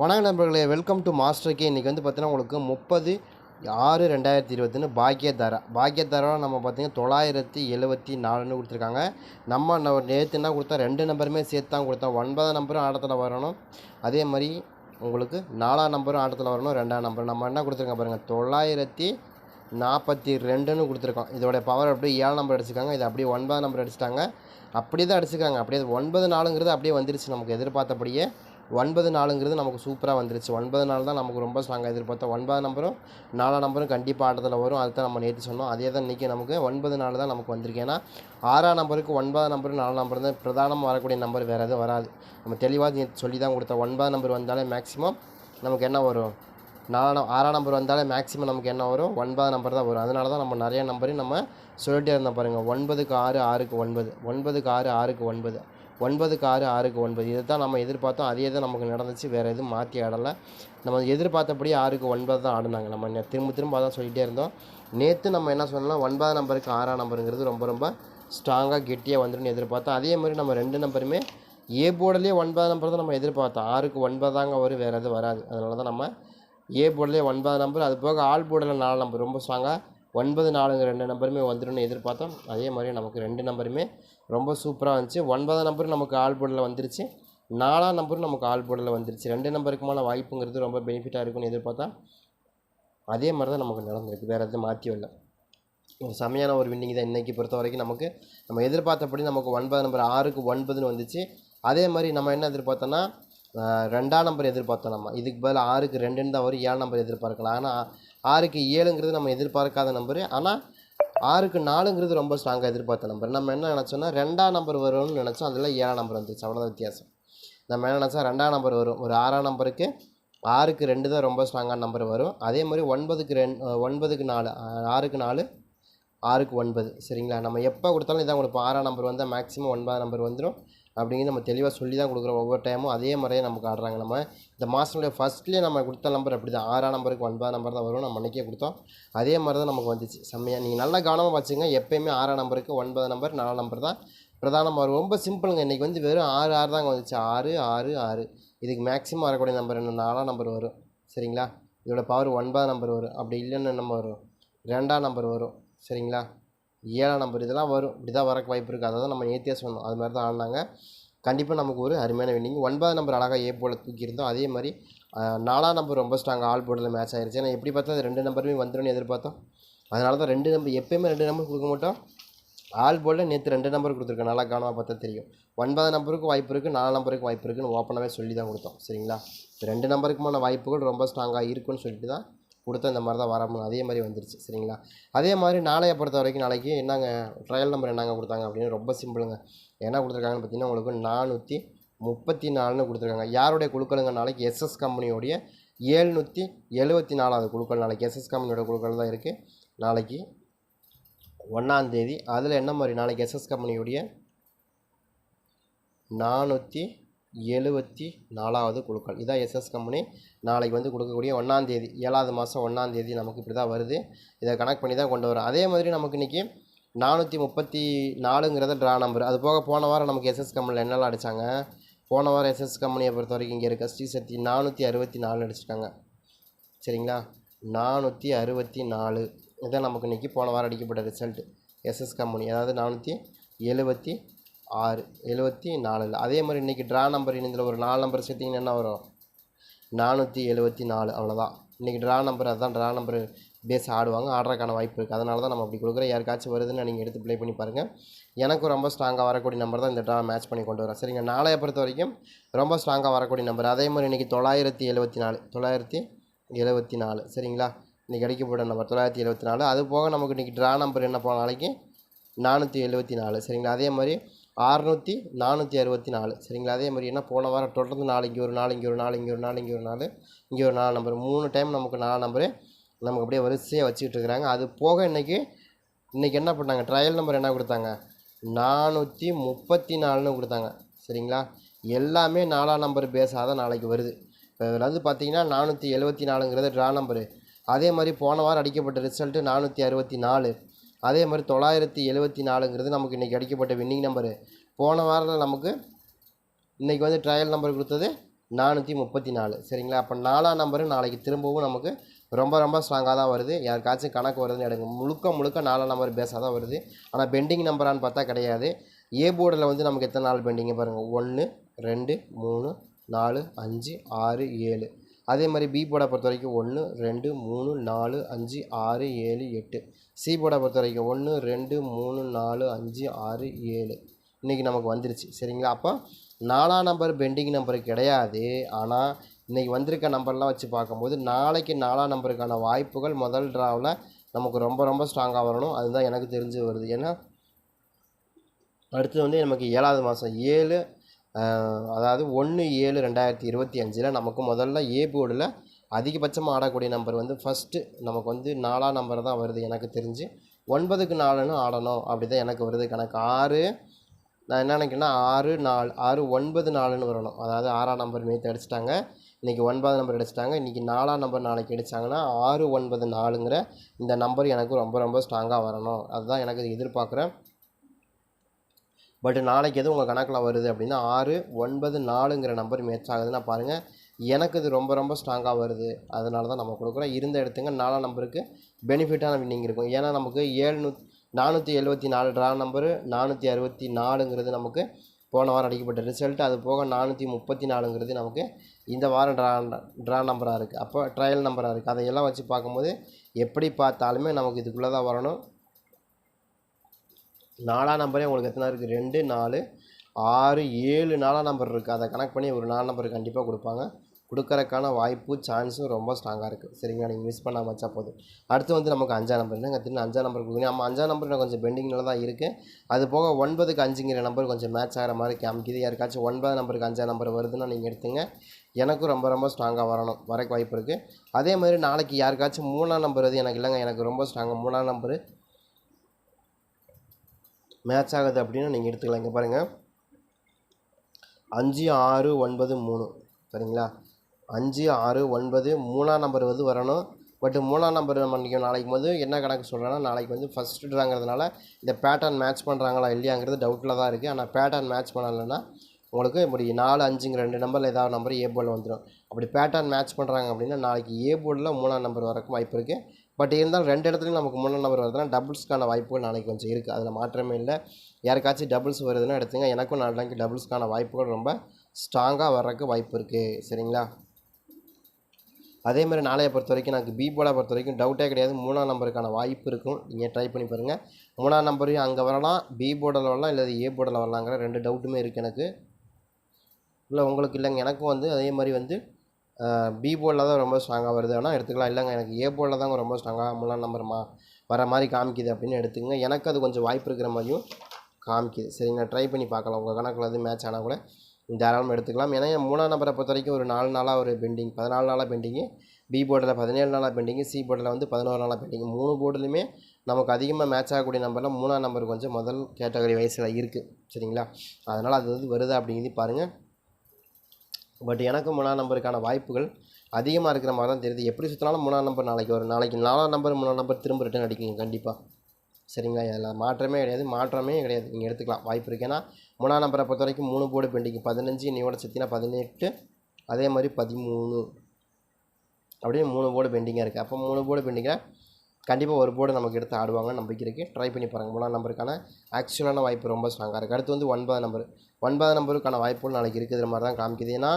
வணக்கம் நண்பர்களே welcome to master K இன்றைக்கி வந்து பார்த்தீங்கன்னா உங்களுக்கு முப்பது ஆறு ரெண்டாயிரத்தி இருபத்தொன்று பாக்கியதாரா பாக்கியதாரா நம்ம பார்த்தீங்கன்னா தொள்ளாயிரத்தி எழுபத்தி நாலுன்னு கொடுத்துருக்காங்க. நம்ம நேற்று என்ன கொடுத்தா ரெண்டு நம்பருமே சேர்த்து தான் கொடுத்தோம். ஒன்பதாம் நம்பரும் ஆட்டத்தில் வரணும். அதே மாதிரி உங்களுக்கு நாலாம் நம்பரும் ஆட்டத்தில் வரணும் ரெண்டாம் நம்பர் நம்ம என்ன கொடுத்துருக்கோம் பாருங்கள் தொள்ளாயிரத்தி நாற்பத்தி ரெண்டுன்னு கொடுத்துருக்கோம். இதோடைய பவர் அப்படியே ஏழு நம்பர் அடிச்சிருக்காங்க. இது அப்படியே ஒன்பதாம் நம்பர் அடிச்சிட்டாங்க. அப்படியே தான் அடிச்சிருக்காங்க. அப்படியே ஒன்பது நாளுங்கிறது அப்படியே வந்துருச்சு நமக்கு எதிர்பார்த்தபடியே. ஒன்பது நாளுங்கிறது நமக்கு சூப்பராக வந்துருச்சு. ஒன்பது நாள் தான் நமக்கு ரொம்ப ஸ்ட்ராங்காக எதிர்பார்த்தோம். ஒன்பது நம்பரும் நாலாம் நம்பரும் கண்டிப்பாக ஆட்டத்தில் வரும். அதுதான் நம்ம நேற்று சொன்னோம். அதே தான் இன்றைக்கி நமக்கு ஒன்பது நாள் தான் நமக்கு வந்திருக்கு. ஏன்னா ஆறாம் நம்பருக்கு ஒன்பதாம் நம்பரும் நாலாம் நம்பர் தான் பிரதானமாக வரக்கூடிய நம்பர் வேறு எதுவும் வராது. நம்ம தெளிவாக சொல்லி தான் கொடுத்தோம். ஒன்பதாம் நம்பர் வந்தாலே மேக்ஸிமம் நமக்கு என்ன வரும்? நாலாம் ஆறாம் நம்பர் வந்தாலே மேக்ஸிமம் நமக்கு என்ன வரும்? ஒன்பதாம் நம்பர் தான் வரும். அதனால தான் நம்ம நிறைய நம்பரையும் நம்ம சொல்லிட்டே இருந்தோம் பாருங்கள் ஒன்பதுக்கு ஆறு ஆறுக்கு ஒன்பது. ஒன்பதுக்கு ஆறு ஆறுக்கு ஒன்பது. ஒன்பதுக்கு ஆறு ஆறுக்கு ஒன்பது. இதை தான் நம்ம எதிர்பார்த்தோம். அதே தான் நமக்கு நடந்துச்சு. வேறு எதுவும் மாற்றி ஆடலை. நம்ம எதிர்பார்த்தபடி ஆறுக்கு ஒன்பது தான் ஆடினாங்க. நம்ம திரும்ப திரும்ப அதான் சொல்லிகிட்டே இருந்தோம். நேற்று நம்ம என்ன சொல்லலாம் ஒன்பதாம் நம்பருக்கு ஆறாம் நம்பருங்கிறது ரொம்ப ரொம்ப ஸ்ட்ராங்காக கெட்டியாக வந்துடும் எதிர்பார்த்தோம். அதே மாதிரி நம்ம ரெண்டு நம்பருமே ஏ போர்டிலே ஒன்பதாம் நம்பர் தான் நம்ம எதிர்பார்த்தோம். ஆறுக்கு ஒன்பது தாங்க வரும். வேறு எதுவும் வராது. அதனால தான் நம்ம ஏ போர்டிலே ஒன்பது நம்பர். அது போக ஆல் போர்டில் நாலு நம்பர். ரொம்ப ஸ்ட்ராங்காக ஒன்பது நாலுங்க ரெண்டு நம்பருமே வந்துடும்னு எதிர்பார்த்தோம். அதே மாதிரி நமக்கு ரெண்டு நம்பருமே ரொம்ப சூப்பராக வந்துச்சு ஒன்பதாம் நம்பர் நமக்கு ஆள் போர்டில் வந்துருச்சு. நாலாம் நம்பரும் நமக்கு ஆல் போர்டில் வந்துருச்சு. ரெண்டு நம்பருக்குமான வாய்ப்புங்கிறது ரொம்ப பெனிஃபிட்டாக இருக்கும்னு எதிர்பார்த்தா அதே மாதிரி தான் நமக்கு நடந்திருக்கு. வேறு எதுவும் மாற்றியும் இல்லை. ஒரு செமையான ஒரு வின்னிங் தான் இன்றைக்கி பொறுத்த வரைக்கும் நமக்கு. நம்ம எதிர்பார்த்தபடி நமக்கு ஒன்பது நம்பர் ஆறுக்கு ஒன்பதுன்னு வந்துச்சு. அதே மாதிரி நம்ம என்ன எதிர்பார்த்தோன்னா ரெண்டாம் நம்பர் எதிர்பார்த்தோம் நம்ம. இதுக்கு பதில் ஆறுக்கு ரெண்டுன்னு தான் வரும். ஏழு நம்பர் எதிர்பார்க்கலாம். ஆனால் ஆறுக்கு ஏழுங்கிறது நம்ம எதிர்பார்க்காத நம்பரு. ஆனால் ஆறுக்கு நாலுங்கிறது ரொம்ப ஸ்ட்ராங்காக எதிர்பார்த்த நம்பர். நம்ம என்ன நினச்சோன்னா ரெண்டாம் நம்பர் வரும்னு நினச்சோம். அதில் ஏழாம் நம்பர் வந்துச்சு அவ்வளோதான் வித்தியாசம். நம்ம என்ன நினச்சா ரெண்டாம் நம்பர் வரும். ஒரு ஆறாம் நம்பருக்கு ஆறுக்கு ரெண்டு தான் ரொம்ப ஸ்ட்ராங்கான நம்பர் வரும். அதே மாதிரி ஒன்பதுக்கு ரெண் ஒன்பதுக்கு நாலு ஆறுக்கு நாலு ஆறுக்கு ஒன்பது. சரிங்களா? நம்ம எப்போ கொடுத்தாலும் இதான் கொடுப்போம். ஆறாம் நம்பர் வந்தால் மேக்ஸிமம் ஒன்பதாம் நம்பர் வந்துடும் அப்படிங்கிறது நம்ம தெளிவாக சொல்லி தான் கொடுக்குறோம். ஒவ்வொரு டைமும் அதே மாதிரியே நமக்கு ஆடுறாங்க. நம்ம இந்த மாதத்துடைய ஃபஸ்ட்லேயே நம்ம கொடுத்த நம்பர் அப்படி தான் ஆறாம் நம்பருக்கு ஒன்பதாம் நம்பர் தான் வரும். நம்ம அன்றைக்கே கொடுத்தோம். அதே மாதிரி தான் நமக்கு வந்துச்சு. செம்மையாக நீங்கள் நல்லா கவனமாக வச்சுங்க எப்போயுமே ஆறாம் நம்பருக்கு ஒன்பது நம்பர் நாலாம் நம்பர் தான் பிரதான வரும். ரொம்ப சிம்பிளுங்க இன்றைக்கி வந்து வெறும் ஆறு ஆறு தாங்க வந்துச்சு. ஆறு ஆறு ஆறு. இதுக்கு மேக்ஸிமம் வரக்கூடிய நம்பர் என்ன? நாலாம் நம்பர் வரும். சரிங்களா? இதோட பவர் ஒன்பதாம் நம்பர் வரும். அப்படி இல்லைன்னு நம்ம வரும்? ரெண்டாம் நம்பர் வரும். சரிங்களா? ஏழாம் நம்பர் இதெல்லாம் வரும் இப்படி தான் வரக்கு வாய்ப்பு இருக்குது அதை தான் நம்ம நேத்தியாக சொன்னோம். அது மாதிரி தான் ஆடினாங்க. கண்டிப்பாக நமக்கு ஒரு அருமையான வின்னிங் ஒன்பதாம் நம்பர் அழகாக ஏ போல தூக்கியிருந்தோம் அதே மாதிரி நாலாம் நம்பர் ரொம்ப ஸ்ட்ராங் ஆல் போர்டில் மேட்ச் ஆயிருச்சு. ஏன்னா எப்படி பார்த்தா அது ரெண்டு நம்பருமே வந்துடும்னு எதிர்பார்த்தோம். அதனால தான் ரெண்டு நம்பர் எப்பயுமே ரெண்டு நம்பர் கொடுக்க மாட்டோம். ஆல் போர்டில் நேற்று ரெண்டு நம்பர் கொடுத்துருக்கேன். நல்லா கவனமாக பார்த்தா தெரியும். ஒன்பது நம்பருக்கு வாய்ப்பு இருக்குது நாலு நம்பருக்கு வாய்ப்பு இருக்குன்னு ஓப்பனாகவே சொல்லி தான் கொடுத்தோம். சரிங்களா? ரெண்டு நம்பருக்குமான வாய்ப்புகள் ரொம்ப ஸ்ட்ராங்காக இருக்குன்னு சொல்லிட்டு தான் கொடுத்த இந்த மாதிரி தான் வரணும் அதே மாதிரி வந்துருச்சு சரிங்களா? அதே மாதிரி நாளைய பொறுத்த வரைக்கும் நாளைக்கு என்னங்க ட்ரையல் நம்பர் என்னங்க கொடுத்தாங்க அப்படின்னு ரொம்ப சிம்பிளுங்க. என்ன கொடுத்துருக்காங்கன்னு பார்த்தீங்கன்னா உங்களுக்கு நானூற்றி முப்பத்தி நாலுன்னு கொடுத்துருக்காங்க. யாருடைய குழுக்களுங்க நாளைக்கு? எஸ்எஸ் கம்பெனியோடைய ஏழ்நூற்றி எழுபத்தி நாலாவது குழுக்கள் நாளைக்கு. எஸ்எஸ் கம்பெனியோட குழுக்கள் தான் இருக்குது நாளைக்கு ஒன்றாந்தேதி அதில் என்ன மாதிரி? நாளைக்கு எஸ்எஸ் கம்பெனியுடைய நானூற்றி எழுபத்தி நாலாவது குழுக்கள். இதான் எஸ்எஸ் கம்பெனி. நாளைக்கு வந்து கொடுக்கக்கூடிய ஒன்றாந்தேதி ஏழாவது மாதம் ஒன்றாந்தேதி நமக்கு இப்படி தான் வருது. இதை கனெக்ட் பண்ணி தான் கொண்டு வரோம் அதே மாதிரி நமக்கு இன்றைக்கி நானூற்றி முப்பத்தி நாலுங்கிறத ட்ரா நம்பர் அது போக போன வாரம் நமக்கு எஸ்எஸ் கம்பெனியில் என்னெல்லாம் அடித்தாங்க போன வாரம் எஸ்எஸ் கம்பெனியை பொறுத்த வரைக்கும் இங்கே இருக்க ஸ்ரீசக்தி நானூற்றி அறுபத்தி நாலு அடிச்சிருக்காங்க. சரிங்களா? நானூற்றி அறுபத்தி நாலு இதான் நமக்கு இன்றைக்கி போன வாரம் அடிக்கப்பட்ட ரிசல்ட் எஸ்எஸ் கம்பெனி. அதாவது நானூற்றி எழுபத்தி ஆறு எழுபத்தி நாலில். அதே மாதிரி இன்றைக்கி ட்ரா நம்பர் இதில் ஒரு நாலு நம்பர் சேர்த்திங்கன்னா என்ன வரும்? நானூற்றி எழுபத்தி நாலு அவ்வளோதான் இன்றைக்கி ட்ரா நம்பர் அதுதான் ட்ரா நம்பர் பேஸ் ஆடுவாங்க ஆடுறதுக்கான வாய்ப்பு இருக்குது அதனால தான் நம்ம அப்படி கொடுக்குறோம். யாருக்காச்சும் வருதுன்னு நீங்கள் எடுத்து ப்ளே பண்ணி பாருங்கள் எனக்கும் ரொம்ப ஸ்ட்ராங்காக வரக்கூடிய நம்பர் தான் இந்த ட்ரா மேட்ச் பண்ணி கொண்டு வரேன் சரிங்க நாளைய பொறுத்த வரைக்கும் ரொம்ப ஸ்ட்ராங்காக வரக்கூடிய நம்பர் அதே மாதிரி இன்றைக்கி தொள்ளாயிரத்தி எழுபத்தி நாலு தொள்ளாயிரத்தி எழுபத்தி நாலு. சரிங்களா? இன்றைக்கி அடிக்கப்பட்ட நம்பர் தொள்ளாயிரத்தி எழுபத்தி நாலு. அது போக நமக்கு இன்றைக்கி ட்ரா நம்பர் என்ன போன நாளைக்கு? நானூற்றி எழுபத்தி நாலு. சரிங்களா? அதே மாதிரி ஆறுநூற்றி நானூற்றி அறுபத்தி நாலு. சரிங்களா? அதே மாதிரி என்ன? போன வாரம் தொடர்ந்து நாலு இங்கே ஒரு நாலு இங்கே ஒரு நாலு இங்கே ஒரு நாலு இங்கே ஒரு நாலு இங்கே ஒரு நாலு நம்பர். மூணு டைம் நமக்கு நாலு நம்பரு நமக்கு அப்படியே வரிசையாக வச்சுக்கிட்டு இருக்கிறாங்க. அது போக இன்றைக்கி இன்றைக்கி என்ன பண்ணாங்க? ட்ரையல் நம்பர் என்ன கொடுத்தாங்க? நானூற்றி முப்பத்தி நாலுன்னு கொடுத்தாங்க. சரிங்களா? எல்லாமே நாலாம் நம்பர் பேஸாக தான் நாளைக்கு வருது. இப்போ இதில் வந்து பார்த்தீங்கன்னா நானூற்றி எழுபத்தி நாலுங்கிறது ட்ரா நம்பரு அதே மாதிரி போன வாரம் அடிக்கப்பட்ட ரிசல்ட்டு நானூற்றி அறுபத்தி நாலு. அதே மாதிரி தொள்ளாயிரத்தி எழுபத்தி நாலுங்கிறது நமக்கு இன்றைக்கி அடிக்கப்பட்ட வின்னிங் நம்பரு போன வாரத்தில் நமக்கு இன்றைக்கி வந்து ட்ரையல் நம்பர் கொடுத்தது நானூற்றி முப்பத்தி நாலு. சரிங்களா? அப்போ நாலாம் நம்பரு நாளைக்கு திரும்பவும் நமக்கு ரொம்ப ரொம்ப ஸ்ட்ராங்காக தான் வருது. யாருக்காச்சும் கணக்கு வருதுன்னு எடுங்க. முழுக்க முழுக்க நாலாம் நம்பர் பேஸாக தான் வருது. ஆனால் பெண்டிங் நம்பரான்னு பார்த்தா கிடையாது. ஏ போர்டில் வந்து நமக்கு எத்தனை நாள் பெண்டிங்கு பாருங்கள் ஒன்று ரெண்டு மூணு நாலு அஞ்சு ஆறு ஏழு. அதே மாதிரி பி போர்டை பொறுத்த வரைக்கும் ஒன்று ரெண்டு மூணு நாலு அஞ்சு ஆறு ஏழு எட்டு. சி போர்டை பொறுத்த வரைக்கும். ஒன்று ரெண்டு மூணு நாலு அஞ்சு ஆறு ஏழு. இன்றைக்கி நமக்கு வந்துருச்சு. சரிங்களா? அப்போ நாலாம் நம்பர் பெண்டிங் நம்பர் கிடையாது. ஆனால் இன்றைக்கி வந்திருக்க நம்பர்லாம் வச்சு பார்க்கும்போது நாளைக்கு நாலாம் நம்பருக்கான வாய்ப்புகள் முதல் ட்ராவில் நமக்கு ரொம்ப ரொம்ப ஸ்ட்ராங்காக வரணும். அதுதான் எனக்கு தெரிஞ்சு வருது. ஏன்னா அடுத்தது வந்து நமக்கு ஏழாவது மாதம். ஏழு அதாவது ஒன்று ஏழு ரெண்டாயிரத்தி இருபத்தி அஞ்சில் நமக்கு முதல்ல ஏ போர்டில் அதிகபட்சமாக ஆடக்கூடிய நம்பர் வந்து ஃபஸ்ட்டு நமக்கு வந்து நாலாம் நம்பர் தான் வருது எனக்கு தெரிஞ்சு. ஒன்பதுக்கு நாலுன்னு ஆடணும். அப்படி தான் எனக்கு வருது கணக்கு. ஆறு நான் என்ன நினைக்கிறேன்னா ஆறு நாலு ஆறு ஒன்பது நாலுன்னு வரணும். அதாவது ஆறாம் நம்பர் நேற்று அடிச்சிட்டாங்க. இன்றைக்கி ஒன்பது நம்பர் அடிச்சிட்டாங்க. இன்றைக்கி நாலாம் நம்பர் நாளைக்கு அடித்தாங்கன்னா ஆறு ஒன்பது நாலுங்கிற இந்த நம்பர் எனக்கு ரொம்ப ரொம்ப ஸ்ட்ராங்காக வரணும். அதுதான் எனக்கு எதிர்பார்க்குறேன். பட் நாளைக்கு எது உங்கள் கணக்கில் வருது அப்படின்னா ஆறு ஒன்பது நாலுங்கிற நம்பர் மேட்ச் ஆகுதுன்னா பாருங்கள் எனக்கு இது ரொம்ப ரொம்ப ஸ்ட்ராங்காக வருது. அதனால தான் நம்ம கொடுக்குறோம். இருந்த இடத்துங்க நாலாம் நம்பருக்கு பெனிஃபிட்டான வின்னிங் இருக்கும். ஏன்னா நமக்கு ஏழ்நூத் நானூற்றி எழுபத்தி நாலு ட்ரா நம்பரு நானூற்றி அறுபத்தி நாலுங்கிறது நமக்கு போன வாரம் அடிக்கப்பட்ட ரிசல்ட் அது போக நானூற்றி முப்பத்தி நாலுங்கிறது நமக்கு இந்த வாரம் ட்ரா ட்ரா நம்பராக இருக்குது அப்போ ட்ரையல் நம்பராக இருக்குது அதையெல்லாம் வச்சு பார்க்கும்போது எப்படி பார்த்தாலுமே நமக்கு இதுக்குள்ளே தான் வரணும். நாலாம் நம்பரே உங்களுக்கு எத்தனை இருக்குது ரெண்டு நாலு ஆறு ஏழு நாலாம் நம்பர் இருக்குது அதை கனெக்ட் பண்ணி ஒரு நாலு நம்பர் கண்டிப்பாக கொடுப்பாங்க. கொடுக்கறக்கான வாய்ப்பு சான்ஸும் ரொம்ப ஸ்ட்ராங்காக இருக்குது சரிங்களா? நீங்கள் மிஸ் பண்ணாமல் வச்சா போதும். அடுத்து வந்து நமக்கு அஞ்சாம் நம்பர் என்னங்க திரும்ப அஞ்சாம் நம்பர் கொடுக்குறீங்க? நம்ம அஞ்சாம் நம்பர் கொஞ்சம் பெண்டிங்கில் தான் இருக்குது அது போக ஒன்பதுக்கு அஞ்சுங்கிற நம்பர் கொஞ்சம் மேட்ச் ஆகிற மாதிரி காமிக்குது. யாருக்காச்சும் ஒன்பது நம்பருக்கு அஞ்சாம் நம்பர் வருதுன்னா நீங்கள் எடுத்துங்க. எனக்கும் ரொம்ப ரொம்ப ஸ்ட்ராங்காக வரணும். வரக்கு வாய்ப்பு இருக்குது அதே மாதிரி நாளைக்கு யாருக்காச்சும் மூணாம் நம்பர் அது எனக்கு இல்லைங்க எனக்கு ரொம்ப ஸ்ட்ராங்காக மூணாம் நம்பரு மேட்ச் ஆகுது அப்படின்னு நீங்கள் எடுத்துக்கலாம். இங்கே பாருங்கள் அஞ்சு ஆறு ஒன்பது மூணு. சரிங்களா? அஞ்சு ஆறு ஒன்பது மூணாம் நம்பர் வந்து வரணும். பட் மூணாம் நம்பர் நம்ம இன்றைக்கி நாளைக்கு வந்து என்ன கணக்கு சொல்கிறேன்னா நாளைக்கு வந்து ஃபஸ்ட்டு ட்ராங்கிறதுனால இந்த பேட்டர்ன் மேட்ச் பண்ணுறாங்களா இல்லையாங்கிறது டவுட்டில் தான் இருக்குது ஆனால் பேட்டர்ன் மேட்ச் பண்ணலைன்னா உங்களுக்கு இப்படி நாலு அஞ்சுங்க ரெண்டு நம்பரில் ஏதாவது நம்பர் ஏ போர்டில் வந்துடும் அப்படி பேட்டர்ன் மேட்ச் பண்ணுறாங்க அப்படின்னா நாளைக்கு ஏ போர்டில் மூணாம் நம்பர் வரக்கும் வாய்ப்பு இருக்குது பட் இருந்தாலும் ரெண்டு இடத்துலையும் நமக்கு மூணாம் நம்பர் வருதுன்னா டபுள்ஸ்க்கான வாய்ப்புகள் நாளைக்கு கொஞ்சம் இருக்குது அதில் மாற்றமே இல்லை. யாருக்காச்சும் டபுள்ஸ் வருதுன்னா எடுத்துங்க. எனக்கும் நாளைக்கு டபுள்ஸ்க்கான வாய்ப்புகள் ரொம்ப ஸ்ட்ராங்காக வர்றதுக்கு வாய்ப்பு இருக்குது சரிங்களா? அதே மாதிரி நாளைய பொறுத்த வரைக்கும் எனக்கு பி பொறுத்த வரைக்கும் டவுட்டே கிடையாது. மூணாம் நம்பருக்கான வாய்ப்பு இருக்கும். நீங்கள் ட்ரை பண்ணி பாருங்கள் மூணாம் நம்பரையும் அங்கே வரலாம். பி போர்டில் வரலாம் இல்லை ஏ போர்டில் வரலாங்கிற ரெண்டு டவுட்டுமே இருக்குது எனக்கு. இல்லை உங்களுக்கு இல்லைங்க. எனக்கும் வந்து அதே மாதிரி வந்து பி போர்டில் தான் ரொம்ப ஸ்ட்ராங்காக வருது. ஆனால் எடுத்துக்கலாம். இல்லைங்க. எனக்கு ஏ போர்டில் தாங்க ரொம்ப ஸ்ட்ராங்காக மூணாம் நம்பர்மா வர மாதிரி காமிக்குது அப்படின்னு எடுத்துங்க எனக்கு அது கொஞ்சம் வாய்ப்பு இருக்கிற மாதிரியும் காமிக்குது. சரிங்களா ட்ரை பண்ணி பார்க்கலாம். உங்கள் கணக்கில் அது மேட்ச் ஆனால் கூட. தாராளமாக எடுத்துக்கலாம். ஏன்னா என் மூணாம் நம்பரை பொறுத்த வரைக்கும் ஒரு நாலு நாளாக ஒரு பெண்டிங் பதினாலு நாளாக பெண்டிங்கு பி போர்டில் பதினேழு நாளாக பெண்டிங்கு சி போர்டில் வந்து பதினோரு நாளாக பெண்டிங் மூணு போர்டுலையுமே நமக்கு அதிகமாக மேட்ச் ஆகக்கூடிய நம்பரில் மூணாம் நம்பர் கொஞ்சம் முதல் கேட்டகரி வயசில் இருக்குது சரிங்களா? அதனால் அது வந்து வருதா அப்படிங்கிறது பாருங்கள் பட் எனக்கு மூணாம் நம்பருக்கான வாய்ப்புகள் அதிகமாக இருக்கிற மாதிரி தான் தெரியுது. எப்படி சுற்றினாலும் மூணாம் நம்பர் நாளைக்கு வரும். நாளைக்கு நாலாம் நம்பர் மூணாம் நம்பர் திரும்ப ரிட்டன் அடிக்குங்க கண்டிப்பாக சரிங்களா? இதில் மாற்றமே கிடையாது. மாற்றமே கிடையாது. நீங்கள் எடுத்துக்கலாம். வாய்ப்பு இருக்குது ஏன்னா மூணாம் நம்பரை பொறுத்த வரைக்கும் மூணு போர்டு பெண்டிங் பதினஞ்சு இன்னையோட சேர்த்தினா பதினெட்டு அதே மாதிரி பதிமூணு. அப்படியே மூணு போர்டு பெண்டிங்காக இருக்குது அப்போ மூணு போர்டு பெண்டிங்கில் கண்டிப்பாக ஒரு போர்டு நமக்கு எடுத்து ஆடுவாங்க. நம்பிக்கை இருக்குது ட்ரை பண்ணி பாருங்கள் மூணாம் நம்பருக்கான ஆக்சுவலான வாய்ப்பு ரொம்ப ஸ்ட்ராங்காக இருக்குது அடுத்து வந்து ஒன்பது நம்பர். ஒன்பது நம்பருக்கான வாய்ப்புகள் நாளைக்கு இருக்கிற மாதிரி தான் காமிக்குது. ஏன்னா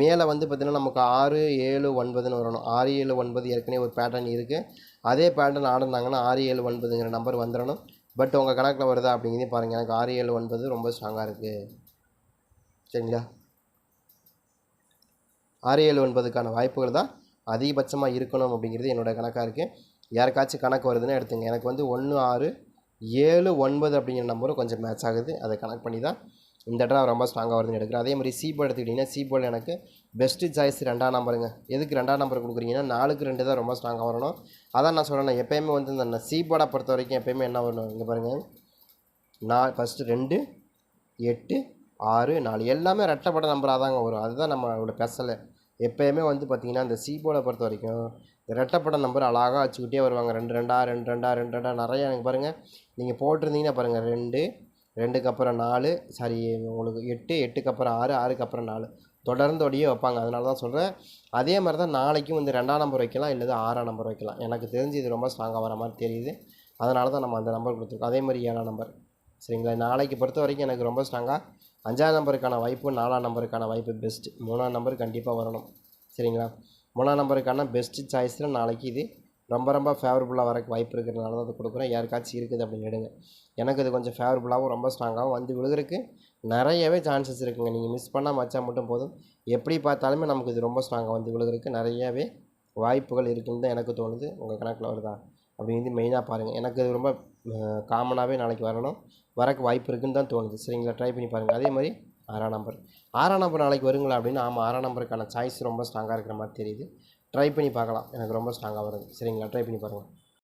மேலே வந்து பார்த்திங்கன்னா நமக்கு ஆறு ஏழு ஒன்பதுன்னு வரணும். ஆறு ஏழு ஒன்பது ஏற்கனவே ஒரு பேட்டர்ன் இருக்குது அதே பேட்டர்ன் ஆடினாங்கன்னா ஆறு ஏழு ஒன்பதுங்கிற நம்பர் வந்துடணும். பட் உங்கள் கணக்கில் வருதா அப்படிங்கிறதையும் பாருங்கள் எனக்கு ஆறு ஏழு ஒன்பது ரொம்ப ஸ்ட்ராங்காக இருக்குது சரிங்களா? ஆறு ஏழு ஒன்பதுக்கான வாய்ப்புகள் தான் அதிகபட்சமாக இருக்கணும் அப்படிங்கிறது என்னோட கணக்காக இருக்குது யாருக்காச்சும் கணக்கு வருதுன்னா எடுத்துங்க. எனக்கு வந்து ஒன்று ஆறு ஏழு ஒன்பது அப்படிங்கிற நம்பரும் கொஞ்சம் மேட்ச் ஆகுது. அதை கனெக்ட் பண்ணி தான் இந்த இடம் ரொம்ப ஸ்ட்ராங்காக வருதுன்னு எடுக்கிறேன் அதே மாதிரி சி எடுத்துக்கிட்டிங்கன்னா சி எனக்கு பெஸ்ட்டு சாய்ஸ் ரெண்டாம் நம்பருங்க எதுக்கு ரெண்டாம் நம்பர் கொடுக்குறீங்கன்னா நாலுக்கு ரெண்டு தான் ரொம்ப ஸ்ட்ராங்காக வரணும். அதான் நான் சொல்கிறேன் எப்போயுமே வந்து இந்த சீபோர்டை பொறுத்த வரைக்கும் எப்போயுமே என்ன வரணும்? இங்கே பாருங்கள் நான் ஃபஸ்ட்டு ரெண்டு எட்டு ஆறு நாலு எல்லாமே ரெட்டப்பட்ட நம்பராக தாங்க வரும். அதுதான் நம்மளோட ஸ்பெஷலு எப்போயுமே வந்து பார்த்திங்கன்னா இந்த சி பொறுத்த வரைக்கும் ரெட்டப்பட்ட நம்பர் அழகாக வச்சுக்கிட்டே வருவாங்க. ரெண்டு ரெண்டா ரெண்டு ரெண்டா ரெண்டு ரெண்டா நிறையா எனக்கு பாருங்கள் நீங்கள் போட்டிருந்தீங்கன்னா பாருங்கள் ரெண்டு ரெண்டுக்கு அப்புறம் நாலு சாரி உங்களுக்கு எட்டு எட்டுக்கு அப்புறம் ஆறு ஆறுக்கு அப்புறம் நாலு. தொடர்ந்து வைப்பாங்க. அதனால தான் சொல்கிறேன் அதே மாதிரி தான் நாளைக்கும் வந்து ரெண்டாம் நம்பர் வைக்கலாம் இல்லை ஆறாம் நம்பர் வைக்கலாம். எனக்கு தெரிஞ்சு இது ரொம்ப ஸ்ட்ராங்காக வர மாதிரி தெரியுது. அதனால தான் நம்ம அந்த நம்பர் கொடுத்துருக்கோம். அதே மாதிரி ஏழாம் நம்பர் சரிங்களா? நாளைக்கு பொறுத்த வரைக்கும் எனக்கு ரொம்ப ஸ்ட்ராங்காக அஞ்சாம் நம்பருக்கான வாய்ப்பு நாலாம் நம்பருக்கான வாய்ப்பு பெஸ்ட்டு மூணாம் நம்பர் கண்டிப்பாக வரணும். சரிங்களா? மூணாம் நம்பருக்கான பெஸ்ட்டு சாய்ஸில் நாளைக்கு இது. ரொம்ப ரொம்ப ஃபேவரபுளாக வரக்கு வாய்ப்பு இருக்கிறதுனால தான் அது கொடுக்குறேன். யாருக்காச்சும் இருக்குது அப்படின்னு எடுங்க. எனக்கு இது கொஞ்சம் ஃபேவரபுளாகவும் ரொம்ப ஸ்ட்ராங்காகவும் வந்து விழுகிறதுக்கு நிறையவே சான்சஸ் இருக்குங்க. நீங்கள் மிஸ் பண்ணால் மச்சா மட்டும் போதும். எப்படி பார்த்தாலுமே நமக்கு இது ரொம்ப ஸ்ட்ராங்காக வந்து விழுகிறதுக்கு நிறையவே வாய்ப்புகள் இருக்குன்னு தான் எனக்கு தோணுது. உங்கள் கணக்கில் வருதா அப்படின்னு மெயினாக பாருங்கள் எனக்கு இது ரொம்ப காமனாகவே நாளைக்கு வரணும். வரக்கு வாய்ப்பு இருக்குன்னு தான் தோணுது. சரிங்களா? ட்ரை பண்ணி பாருங்கள் அதே மாதிரி ஆறாம் நம்பர் ஆறாம் நம்பர் நாளைக்கு வருங்களா அப்படின்னு? ஆமாம் ஆறாம் நம்பருக்கான சாய்ஸ் ரொம்ப ஸ்ட்ராங்காக இருக்கிற மாதிரி தெரியுது. ட்ரை பண்ணி பார்க்கலாம். எனக்கு ரொம்ப ஸ்ட்ராங்காக வருது. சரிங்களா? ட்ரை பண்ணி பாருங்கள்